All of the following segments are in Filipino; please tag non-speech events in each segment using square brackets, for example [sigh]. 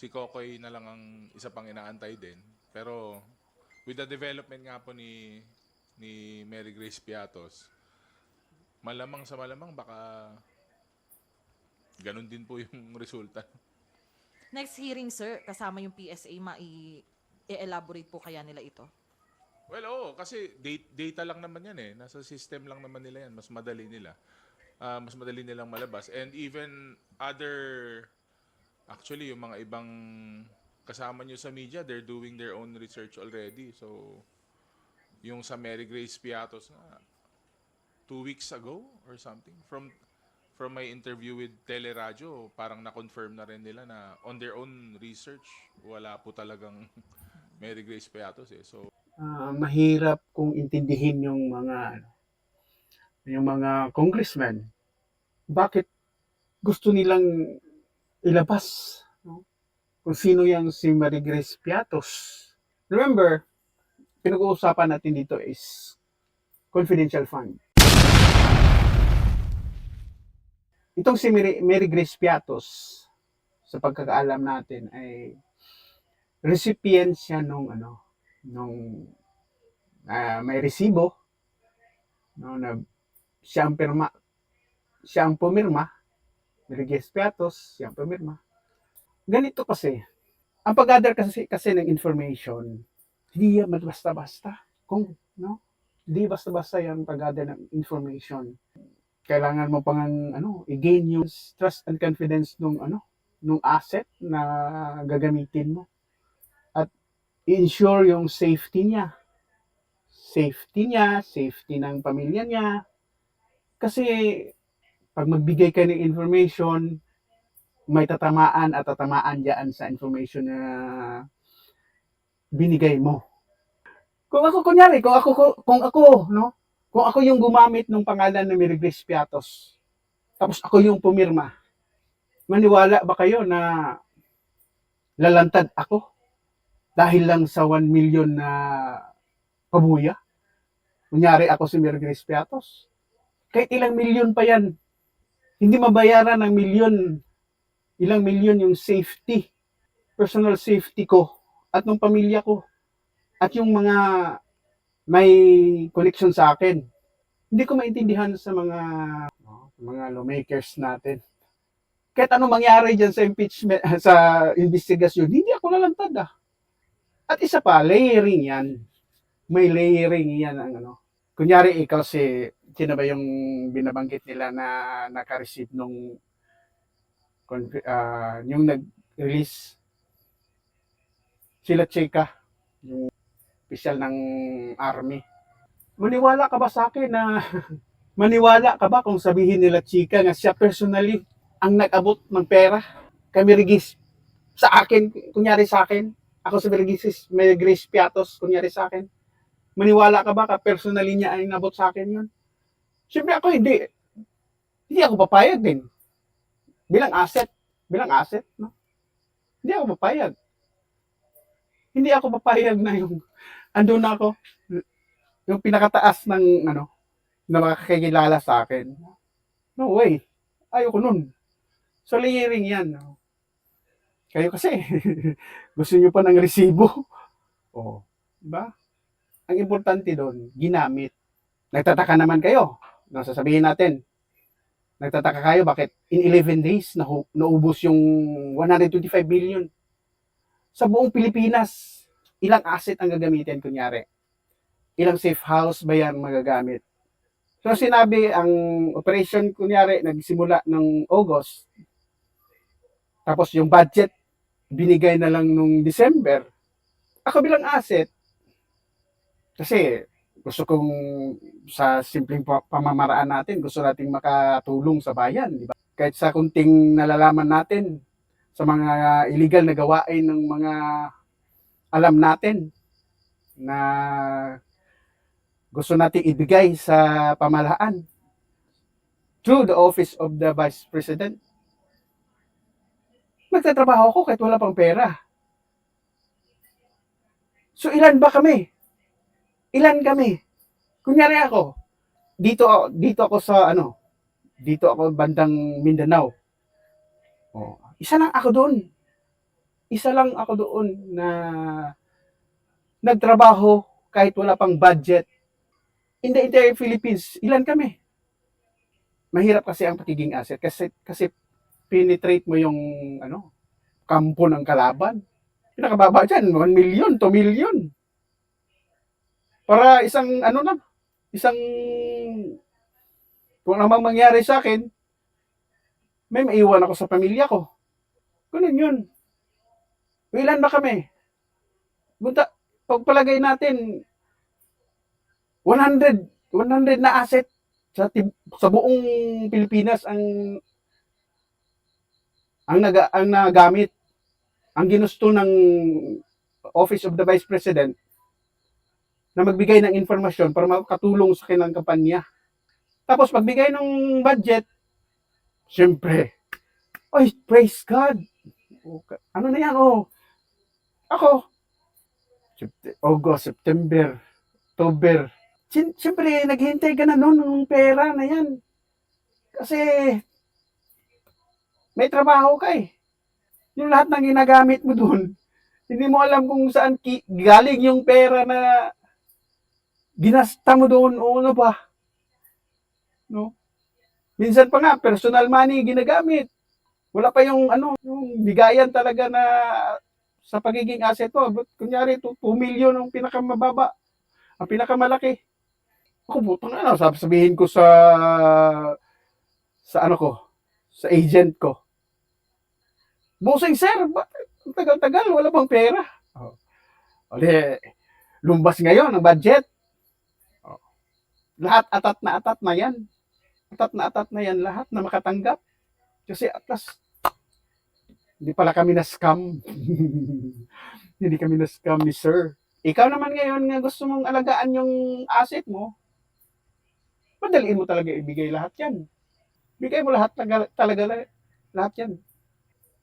si Kokoy na lang ang isa pang inaantay din. Pero with the development nga po ni ni Mary Grace Piatos, malamang sa malamang baka ganun din po yung [laughs] resulta. Next hearing, sir, kasama yung PSA, mai-elaborate po kaya nila ito? Well, oo, kasi data, data lang naman yan eh. Nasa system lang naman nila yan. Mas madali nila. Ah, mas madali nilang malabas. And even other, actually, yung mga ibang kasama nyo sa media, they're doing their own research already. So, yung sa Mary Grace Piatos nga, two weeks ago or something, from from my interview with Teleradyo, parang na-confirm na rin nila na on their own research, wala po talagang [laughs] Mary Grace Piatos eh. So, ah, mahirap kung intindihin yung mga ano, yung mga congressmen bakit gusto nilang ilabas no? kung sino yang si Marie Grace Piatos. Remember, pinag-uusapan natin dito is confidential fund. Itong si Mary, Mary Grace Piatos, sa pagkakaalam natin ay recipient siya nung ano, nung ah, may resibo no, na siya ang pirma siya ang pumirma Miguel Piatos siya ang pumirma. Ganito kasi ang pag-gather kasi, kasi ng information hindi yan basta-basta. Kung no? Hindi basta-basta yan pag-gather ng information. Kailangan mo pang ano i-gain yung trust and confidence nung ano nung asset na gagamitin mo. I-ensure yung safety niya. Safety niya, safety ng pamilya niya. Kasi pag magbigay ka ng information, may tatamaan at tatamaan diyan sa information na binigay mo. Kung ako kunyari, kung ako kung ako, no? Kung ako yung gumamit ng pangalan ng Mirigris Piatos, tapos ako yung pumirma, maniwala ba kayo na lalantad ako? dahil lang sa 1 million na pabuya. Kunyari ako si Mirgris Piatos. Kahit ilang milyon pa yan, hindi mabayaran ng milyon, ilang milyon yung safety, personal safety ko, at ng pamilya ko, at yung mga may connection sa akin. Hindi ko maintindihan sa mga no, mga lawmakers natin. Kahit anong mangyari dyan sa impeachment, [laughs] sa investigasyon, hindi ako lalantad ah. At isa pa, layering yan. May layering yan ang ano. Kunyari ikaw si, sino ba yung binabanggit nila na naka-receive nung ah, yung nag-release sila Chika, yung official ng army. Maniwala ka ba sa akin na [laughs] maniwala ka ba kung sabihin nila Chika nga siya personally ang nag-abot ng pera kami rigis sa akin, kunyari sa akin, ako si may Grace Piatos, kunyari sa akin. Maniwala ka ba ka personally niya ay nabot sa akin yun? Siyempre ako hindi. Hindi ako papayag din. Bilang asset. Bilang asset, no? Hindi ako papayag. Hindi ako papayag na yung [laughs] andun na ako. Yung pinakataas ng ano, na makakakilala sa akin. No way. Ayoko nun. So layering yan. No? Kayo kasi, [laughs] gusto nyo pa ng resibo. [laughs] Oh, diba? Ang importante doon, ginamit. Nagtataka naman kayo. No, sasabihin natin, nagtataka kayo bakit in 11 days na naubos yung 125 million. Sa buong Pilipinas, ilang asset ang gagamitin kunyari? Ilang safe house ba yan magagamit? So sinabi, ang operation kunyari nagsimula ng August, tapos yung budget binigay na lang nung December, ako bilang asset, kasi gusto kong sa simpleng pa- pamamaraan natin, gusto nating makatulong sa bayan, di ba? Kahit sa kunting nalalaman natin sa mga illegal na gawain ng mga alam natin na gusto nating ibigay sa pamahalaan through the office of the Vice President nagtatrabaho ako kahit wala pang pera. So ilan ba kami? Ilan kami? Kunyari ako, dito dito ako sa ano, dito ako bandang Mindanao. Oh, isa lang ako doon. isa lang ako doon na nagtrabaho kahit wala pang budget. In the entire Philippines, ilan kami? Mahirap kasi ang pagiging asset kasi kasi penetrate mo yung ano, kampo ng kalaban. Pinakababa dyan, 1 million, 2 million. Para isang ano lang, isang kung ano mang mangyari sa akin, may maiwan ako sa pamilya ko. Ganun yun. Ilan ba kami? Bunta, pagpalagay natin, 100, 100 na asset sa, sa buong Pilipinas ang ang naga, ang nagamit ang ginusto ng Office of the Vice President na magbigay ng informasyon para makatulong sa kanilang kampanya. Tapos pagbigay ng budget, syempre, ay, praise God. Ano na yan? Oh, ako, August, September, October. Siyempre, naghihintay ka na noon ng pera na yan. Kasi, may trabaho ka eh. Yung lahat ng ginagamit mo doon, hindi mo alam kung saan galing yung pera na ginasta mo doon o ano ba. No? Minsan pa nga, personal money ginagamit. Wala pa yung ano, yung bigayan talaga na sa pagiging asset mo. But, kunyari, 2 million ang pinakamababa. Ang pinakamalaki. Ako, butang ano, sabihin ko sa sa ano ko, sa agent ko. Bossing sir, tagal-tagal, wala bang pera? Oh. Di, lumbas ngayon ang budget. Lahat atat na atat na yan. Atat na atat na yan lahat na makatanggap. Kasi atas, hindi pala kami na scam. [laughs] hindi kami na scam ni sir. Ikaw naman ngayon nga gusto mong alagaan yung asset mo, madaliin mo talaga ibigay lahat yan. Bigay mo lahat talaga, talaga lahat yan.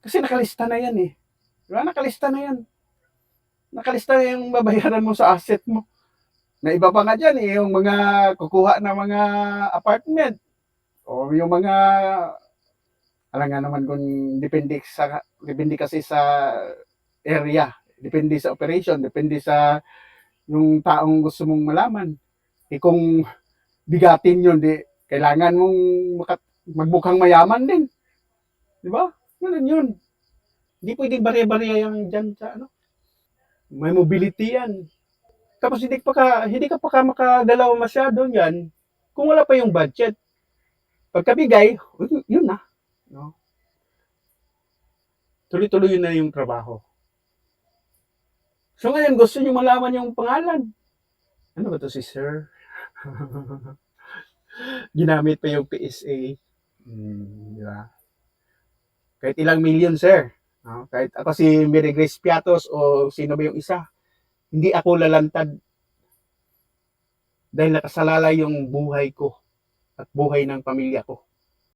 Kasi nakalista na yan eh. Diba? Nakalista na yan. Nakalista na yung babayaran mo sa asset mo. Na iba pa nga dyan eh, yung mga kukuha ng mga apartment. O yung mga, alam nga naman kung depende sa, depende kasi sa area. Depende sa operation. Depende sa yung taong gusto mong malaman. Eh kung bigatin yun, di, kailangan mong makat, magmukhang mayaman din. Di ba? Ganun yun. Hindi pwedeng barya-barya yung dyan sa ano. May mobility yan. Tapos hindi pa ka, hindi ka pa ka makagalaw masyado yan kung wala pa yung budget. Pagkabigay, yun- na. No? Tuloy-tuloy na yung trabaho. So ngayon, gusto nyo malaman yung pangalan. Ano ba to si Sir? [laughs] Ginamit pa yung PSA. Hmm, di ba? Kahit ilang million, sir. No? Kahit ako si Mary Grace Piatos o sino ba yung isa, hindi ako lalantad dahil nakasalalay yung buhay ko at buhay ng pamilya ko.